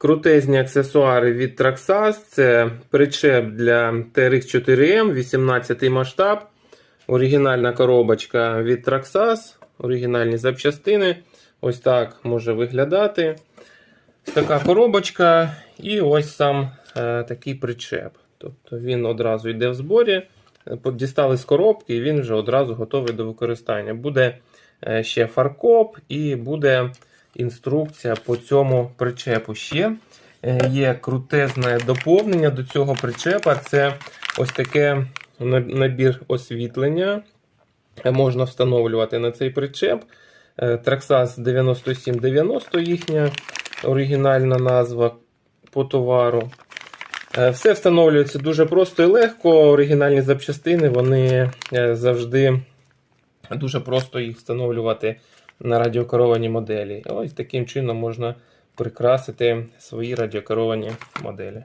крутезні аксесуари від Traxxas. Це причеп для TRX4M, 18 масштаб, оригінальна коробочка від Traxxas, оригінальні запчастини. Ось так може виглядати. Така коробочка і ось сам е, такий причеп. Тобто він одразу йде в зборі. Дістали з коробки, і він вже одразу готовий до використання. Буде е, ще фаркоп і буде інструкція по цьому причепу. Ще е, є крутезне доповнення до цього причепа. Це ось таке набір освітлення. Е, Можна встановлювати на цей причеп. Е, Traxxas 9790 їхня оригінальна назва по товару. Е, Все встановлюється дуже просто і легко. Оригінальні запчастини вони е, завжди дуже просто їх встановлювати на радіокеровані моделі. Ось таким чином можна прикрасити свої радіокеровані моделі.